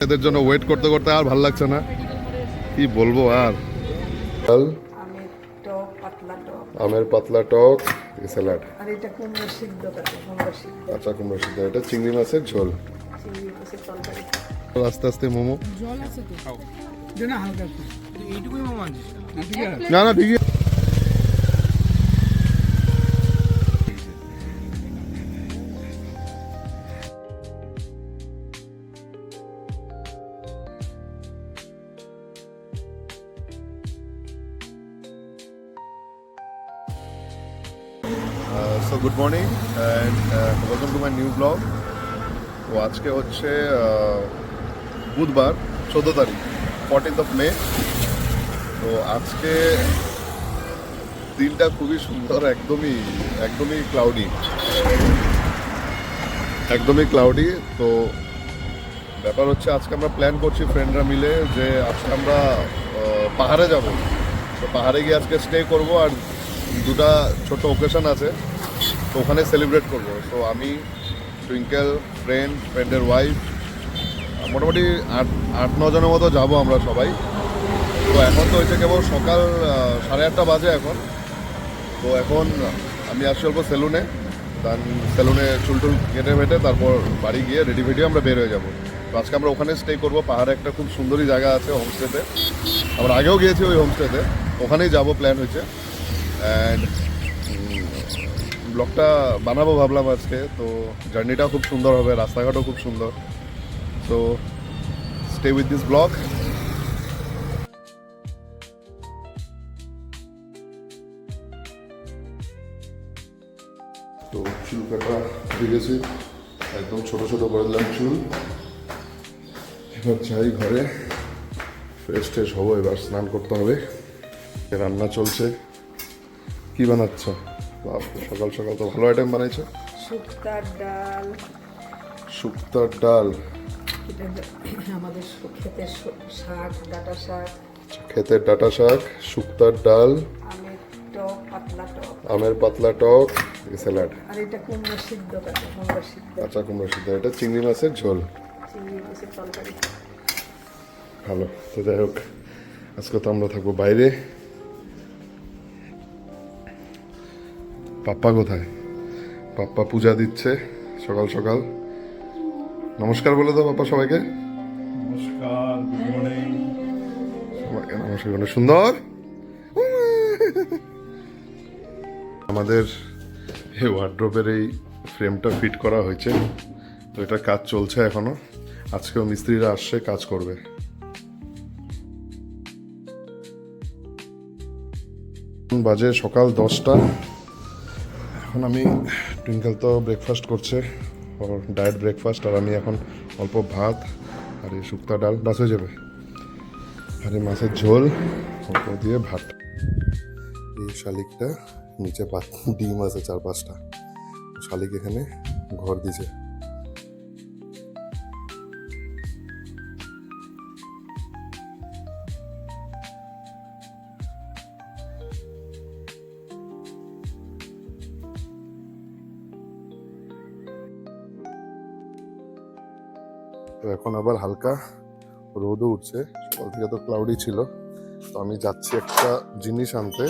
এদের জন্য ওয়েট করতে করতে আর ভালো লাগছে না। কি বলব আর? আমের পাতলা টক। আমের পাতলা স্যালাড আর এটা কুমড়ো সিদ্ধ কুমড়ো সিদ্ধ। কাঁচা কুমড়ো সিদ্ধ। এটা চিংড়ি মাছের ঝোল। চিংড়ি মাছের তরকারি। আস্তে আস্তে মোমো। জল আছে তো? না হালকা একটু। এইটুকুই মামা আনছিস? না না না ঠিকই মাই নিউ ব্লগ তো আজকে হচ্ছে বুধবার, চোদ্দ তারিখ ফোরটিন্থ অফ মে তো আজকে দিনটা খুবই সুন্দর, একদমই একদমই ক্লাউডি একদমই ক্লাউডি তো ব্যাপার হচ্ছে আজকে আমরা প্ল্যান করছি ফ্রেন্ডরা মিলে যে আজকে আমরা পাহাড়ে যাব। তো পাহাড়ে গিয়ে আজকে স্টে করব আর দুটা ছোট ওকেশন আছে, তো ওখানে সেলিব্রেট করব। তো আমি টুইঙ্কেল ফ্রেন্ড ফ্রেন্ডের ওয়াইফ মোটামুটি আট আট, ন জনের মতো যাব আমরা সবাই। তো এখন তো হয়েছে কেবল সকাল সাড়ে আটটা বাজে এখন। তো এখন আমি আসছি অল্প সেলুনে। দেন সেলুনে চুল টুল কেটে ফেটে তারপর বাড়ি গিয়ে রেডি ফেডি আমরা বের হয়ে যাব। তো আজকে আমরা ওখানে স্টে করব। পাহাড়ে একটা খুব সুন্দরী জায়গা আছে হোমস্টেতে আমরা আগেও গিয়েছি ওই হোমস্টেতে ওখানেই যাব প্ল্যান হয়েছে। অ্যান্ড ব্লগটা বানাবো ভাবলাম আজকে, তো জার্নিটাও খুব সুন্দর হবে, রাস্তাঘাটও খুব সুন্দর। তো স্টে উইথ দিস ব্লগ তো চুল কাটা হয়ে গেছে। একদম ছোট ছোট করে দিলাম চুল। এবার যাই ঘরে। ফ্রেশ ট্রেশ হব, এবার স্নান করতে হবে। রান্না চলছে। কি বানাচ্ছ? সকাল সকাল তো ভালো আইটেম বানাইছো। শুক্তার ডাল। শুক্তার ডাল। আমাদের ক্ষেতের শাক ডাটা শাক। ক্ষেতের ডাটা শাক শুক্তার ডাল। আমের টক পাতলা টক। আমের পাতলা টক স্যালাড আর এটা কুমড়ো সিদ্ধ কুমড়ো সিদ্ধ। কাঁচা কুমড়ো সিদ্ধ। এটা চিংড়ি মাছের ঝোল। চিংড়ি মাছের তরকারি। ভালো তো যাই হোক। আজকে তো আমরা থাকব বাইরে। পাপ্পা কোথায়? পাপ্পা পূজা দিচ্ছে সকাল সকাল। নমস্কার বলে দাও পাপ্পা সবাইকে। নমস্কার সবাইকে নমস্কার বলে সুন্দর। আমাদের এই ওয়ার্ড্রোপের এই ফ্রেমটা ফিট করা হয়েছে। তো এটা কাজ চলছে এখনও। আজকেও মিস্ত্রিরা আসছে কাজ করবে। বাজে সকাল দশটা। এখন আমি টুইঙ্কেল তো ব্রেকফাস্ট করছে ওর ডায়েট ব্রেকফাস্ট আর আমি এখন অল্প ভাত আর এই শুক্তা ডাল বাস হয়ে যাবে। আর এই মাছের ঝোল, অল্প দিয়ে ভাত। এই শালিকটা নিচে ডিম আছে চার পাঁচটা। শালিক এখানে ঘর দিছে। এখন আবার হালকা রোদও উঠছে। সকাল থেকে তো ক্লাউডি ছিল। তো আমি যাচ্ছি একটা জিনিস আনতে।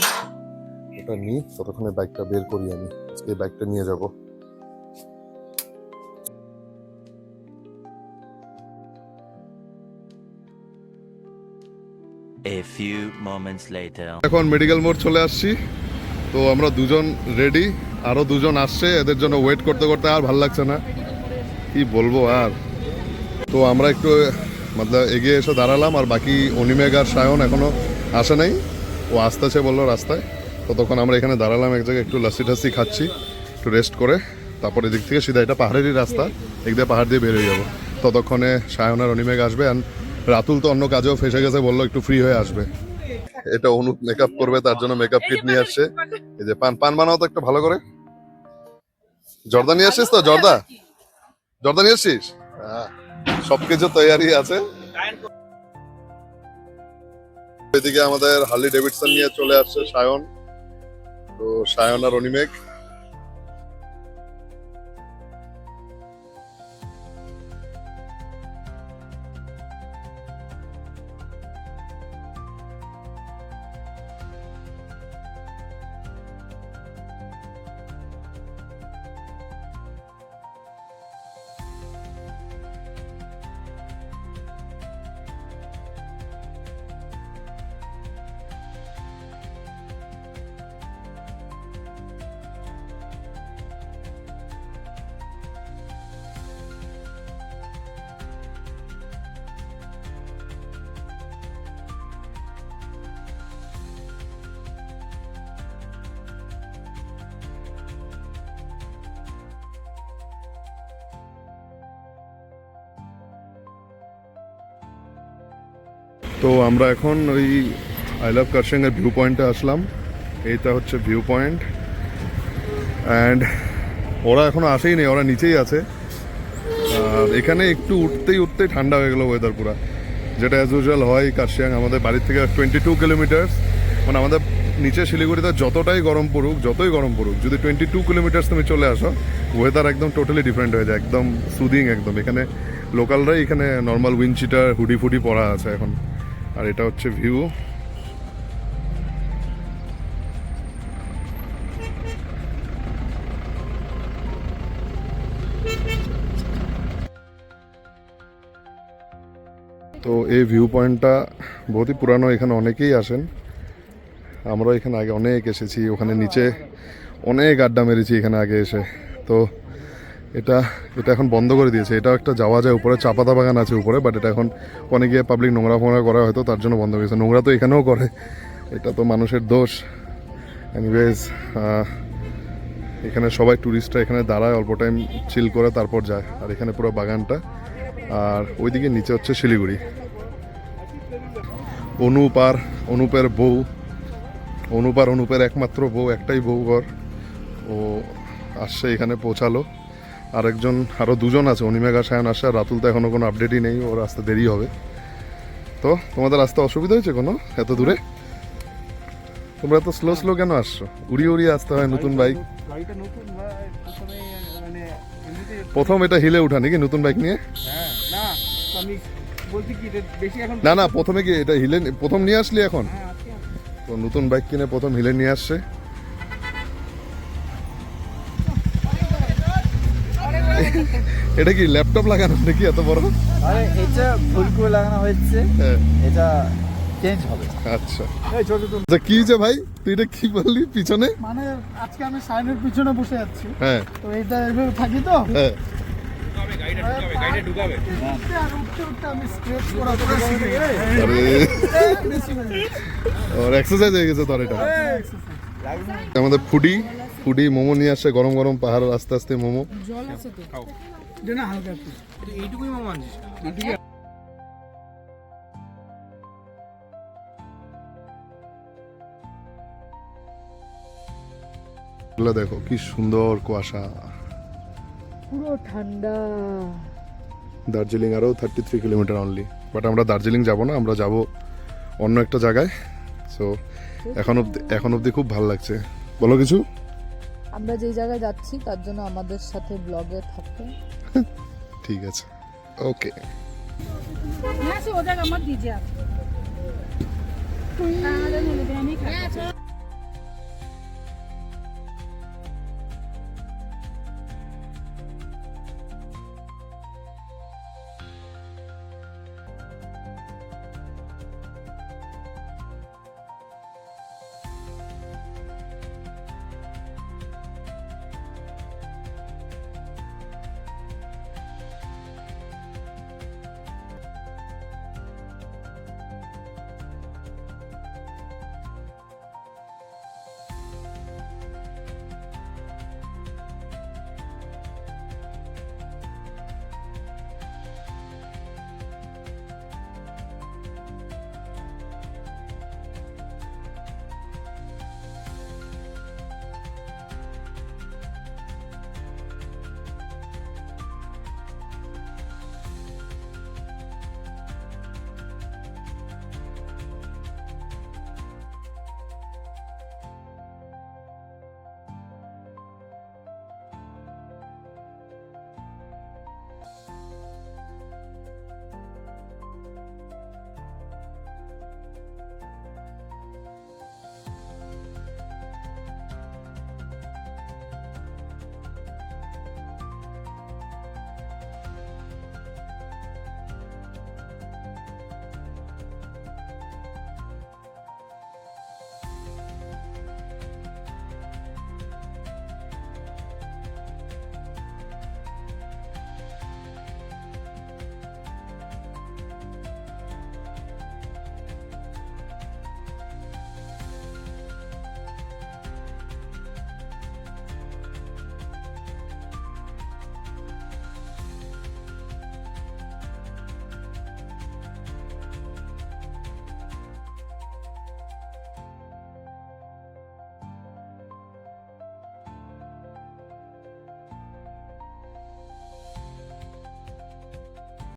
ওটা নিই ততক্ষণে বাইকটা বের করি আমি। আজকে এই বাইকটা নিয়ে যাব। A few moments later. এখন মেডিকেল মোড় চলে আসছি। তো আমরা দুজন রেডি আরও দুজন আসছে। এদের জন্য ওয়েট করতে করতে আর ভালো লাগছে না। কি বলব আর? তো আমরা একটু মতলব এগিয়ে এসে দাঁড়ালাম আর বাকি অনিমেঘ আর সায়ন এখনও আসে নাই। ও আসতেছে বলল রাস্তায়। ততক্ষণ আমরা এখানে দাঁড়ালাম এক জায়গায় একটু লাসি টাসি খাচ্ছি একটু রেস্ট করে। তারপর এদিক থেকে সিধা এটা পাহাড়েরই রাস্তা এক দিয়ে পাহাড় দিয়ে বেরিয়ে যাব। ততক্ষণে সায়ন আর অনিমেঘ আসবে আর রাতুল তো অন্য কাজেও ফেসে গেছে বলল একটু ফ্রি হয়ে আসবে। এটা অনুপ মেকআপ করবে তার জন্য মেকআপ কিট নিয়ে আসছে। এই যে পান পান বানাও তো একটু ভালো করে। জর্দা নিয়ে আসছিস তো? জর্দা? জর্দা নিয়ে আসছিস? হ্যাঁ, সবকিছু তৈরি আছে। এদিকে আমাদের হার্লি ডেভিডসন নিয়ে চলে আসছে সায়ন। তো সায়ন আর অনিমেঘ তো আমরা এখন ওই আই লাভ কার্শিয়াংয়ের ভিউ পয়েন্টে আসলাম। এইটা হচ্ছে ভিউ পয়েন্ট অ্যান্ড ওরা এখনও আসেই নেই, ওরা নিচেই আছে। এখানে একটু উঠতেই উঠতেই ঠান্ডা হয়ে গেলো ওয়েদার পুরা। যেটা অ্যাজ ইউজুয়াল হয় কার্শিয়াং আমাদের বাড়ির থেকে টোয়েন্টি টু কিলোমিটার্স মানে আমাদের নিচে শিলিগুড়িতে যতটাই গরম পড়ুক, যতই গরম পড়ুক, যদি টোয়েন্টি টু কিলোমিটার্স তুমি চলে আসো ওয়েদার একদম টোটালি ডিফারেন্ট হয়ে যায়, একদম সুদিং একদম। এখানে লোকালরাই এখানে নর্মাল উইন্ড চিটার হুডি ফুডি পরা আছে এখন। আর এটা হচ্ছে ভিউ। তো এই ভিউ পয়েন্টটা বহুতই পুরানো, এখানে অনেকেই আসেন। আমরা এখানে আগে অনেক এসেছি, ওখানে নিচে অনেক আড্ডা মেরেছি এখানে আগে এসে। তো এটা এটা এখন বন্ধ করে দিয়েছে। এটাও একটা যাওয়া যায়। উপরে চা পাতা বাগান আছে উপরে বাট এটা এখন অনেক পাবলিক নোংরা ফোংরা করা হয়তো, তার জন্য বন্ধ হয়েছে। নোংরা তো এখানেও করে। এটা তো মানুষের দোষ। এনিওয়েজ এখানে সবাই ট্যুরিস্টরা এখানে দাঁড়ায়, অল্প টাইম চিল করে তারপর যায়। আর এখানে পুরো বাগানটা। আর ওইদিকে নিচে হচ্ছে শিলিগুড়ি। অনুপ আর অনুপের বউ। অনুপ আর অনুপের একমাত্র বউ, একটাই বউ ঘর। ও আসছে এখানে পৌঁছালো। আরেকজন আরও দুজন আছে, অনিমেঘা সায়ন আর রাতুল তো এখনও কোনো আপডেটই নেই, ওর আসতে দেরি হবে। তো, তোমাদের আসতে অসুবিধা হয়েছে কোনো এত দূরে? তোমরা তো স্লো স্লো কেন আসছো? উড়িয়ে উড়িয়ে আসতে হয় নতুন বাইক প্রথমে এটা হিলে উঠা নাকি নতুন বাইক নিয়ে? না না, প্রথমে কি এটা হিলে প্রথম নিয়ে আসলি এখন। তো নতুন বাইক কিনে প্রথম হিলে নিয়ে আসছে। এটা কি ল্যাপটপ লাগানো নাকি এত বড়? আরে এটা ভুল করে লাগানো হয়েছে। হ্যাঁ। এটা চেঞ্জ হবে। আচ্ছা। এই ছোট ছোট। আচ্ছা কি যে ভাই? তুই এটা কি বললি পিছনে? মানে আজকে আমি সাইনের পিছনে বসে আছি। হ্যাঁ। তো এইটা এভাবে থাকি তো? হ্যাঁ। এটা। আমাদের ফুডি ফুডি মোমো নিয়ে আসছে গরম গরম পাহাড়ের আস্তে আস্তে মোমো। না হালকা একটু। এইটুকুই মামা আনছিস দেখো কি সুন্দর কুয়াশা। পুরো ঠান্ডা। দার্জিলিং আরও thirty three kilometre only but আমরা দার্জিলিং যাব না আমরা যাব অন্য একটা জায়গায়। সো এখন অব্দি এখন অবধি খুব ভালো লাগছে। বলো কিছু? আমরা যেই জায়গায় যাচ্ছি তার জন্য আমাদের সাথে ব্লগে থাকতে ঠিক আছে। ওকে না ওটা আমার দিজে আছে।